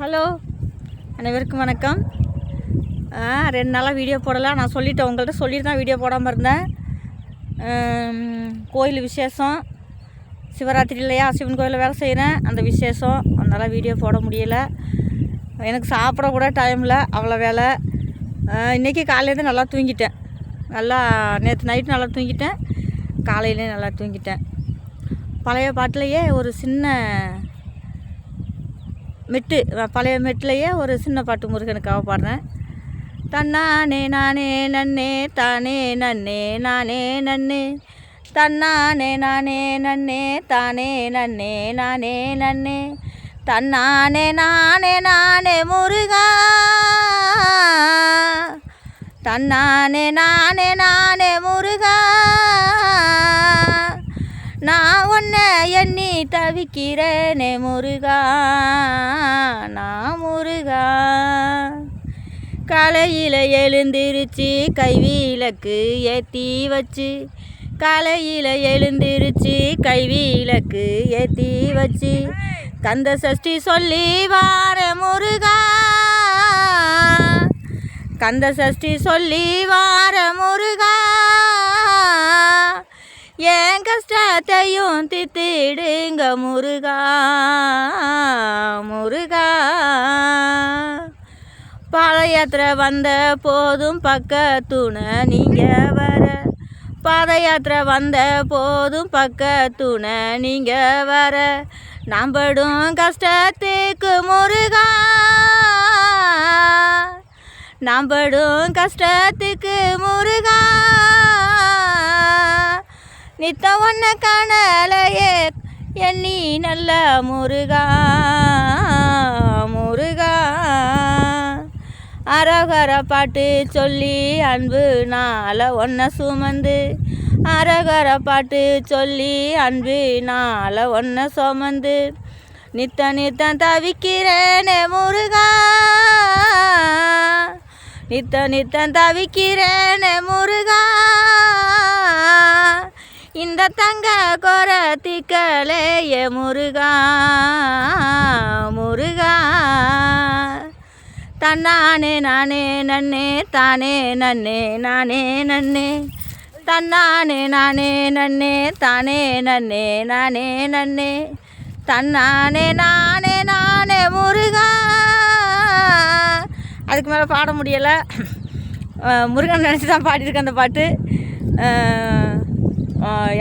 Hello. அனைவருக்கும் வணக்கம். ரெண்டு நாளாக வீடியோ போடலாம் நான் சொல்லிட்டேன் உங்கள்கிட்ட சொல்லிட்டு தான் வீடியோ போடாமல் இருந்தேன். கோயில் விசேஷம். சிவராத்திரி இல்லையா? சிவன் கோயிலில் வேலை செய்கிறேன் அந்த விசேஷம். அதனால் வீடியோ போட முடியலை. எனக்கு சாப்பிட கூட டைம் இல்லை. அவ்வளோ வேலை. இன்றைக்கி காலையிலேருந்து நல்லா தூங்கிட்டேன். நல்லா நேற்று நைட்டு நல்லா தூங்கிட்டேன். காலையிலேயே நல்லா தூங்கிட்டேன். பழைய பாட்டிலேயே ஒரு சின்ன மெட்டு பழைய மெட்டுலையே ஒரு சின்ன பாட்டு முருகனுக்காக பாடுறேன். தன்னானே நானே நன்னே தானே நன்னே நானே நன்னே. தன்னானே நானே நன்னே தானே நன்னே நானே நன்னே. தன்னானே நானே நானே முருகா. தன்னானே நானே நானே தவிக்கிறனே முருகா நான் முருகா. கலையில் எழுந்திருச்சு கைவிளக்கு ஏற்றி வச்சு. கலையில் எழுந்திருச்சு கைவிளக்கு ஏற்றி வச்சு. கந்த சஷ்டி சொல்லி வார முருகா. கந்த சஷ்டி சொல்லி வார முருகா. என் கஷ்டத்தையும் தித்திடுங்க முருகா முருகா. பாதயாத்திரை வந்த போதும் பக்கத்துணை நீங்கள் வர. பாதயாத்திர வந்த போதும் பக்கத்துணை நீங்கள் வர. நம்படும் கஷ்டத்துக்கு முருகா. நம்படும் கஷ்டத்துக்கு முருகா. நித்த ஒன்ன காணலையே எண்ணி நல்ல முருகா முருகா. அரகர பாட்டு சொல்லி அன்பு நாள ஒன்ன சுமந்து அரகர பாட்டு சொல்லி அன்பு நாள ஒன்ன சுமந்து. நித்த நித்தம் தவிக்கிறேனே முருகா நித்த நித்தம் தவிக்கிறேனே முருகா. இந்த தங்க கொரத்திக்கலே முருகா முருகா. தன்னானே நானே நன்னே தானே நன்னே நானே நன்னே. தன்னானே நானே நன்னே தானே நன்னே நானே நன்னே. தன்னானே நானே நானே முருகா. அதுக்கு மேலே பாட முடியலை. முருகன் நினச்சி தான் பாடியிருக்கேன் அந்த பாட்டு.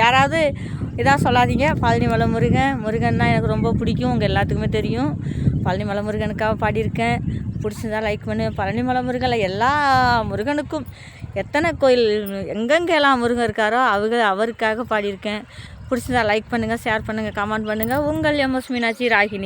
யாராவது இதாக சொல்லாதீங்க. பழனி மலை முருகன். முருகன்னா எனக்கு ரொம்ப பிடிக்கும். உங்கள் எல்லாத்துக்குமே தெரியும். பழனி மலை முருகனுக்காக பாடியிருக்கேன். பிடிச்சிருந்தா லைக் பண்ணு. பழனி மலை முருகனில் எல்லா முருகனுக்கும் எத்தனை கோயில் எங்கெங்கெல்லாம் முருகன் இருக்காரோ அவங்க அவருக்காக பாடியிருக்கேன். பிடிச்சிருந்தா லைக் பண்ணுங்கள் ஷேர் பண்ணுங்கள் கமெண்ட் பண்ணுங்கள் உங்கள் எம்எஸ் மீனாட்சி ராகினி.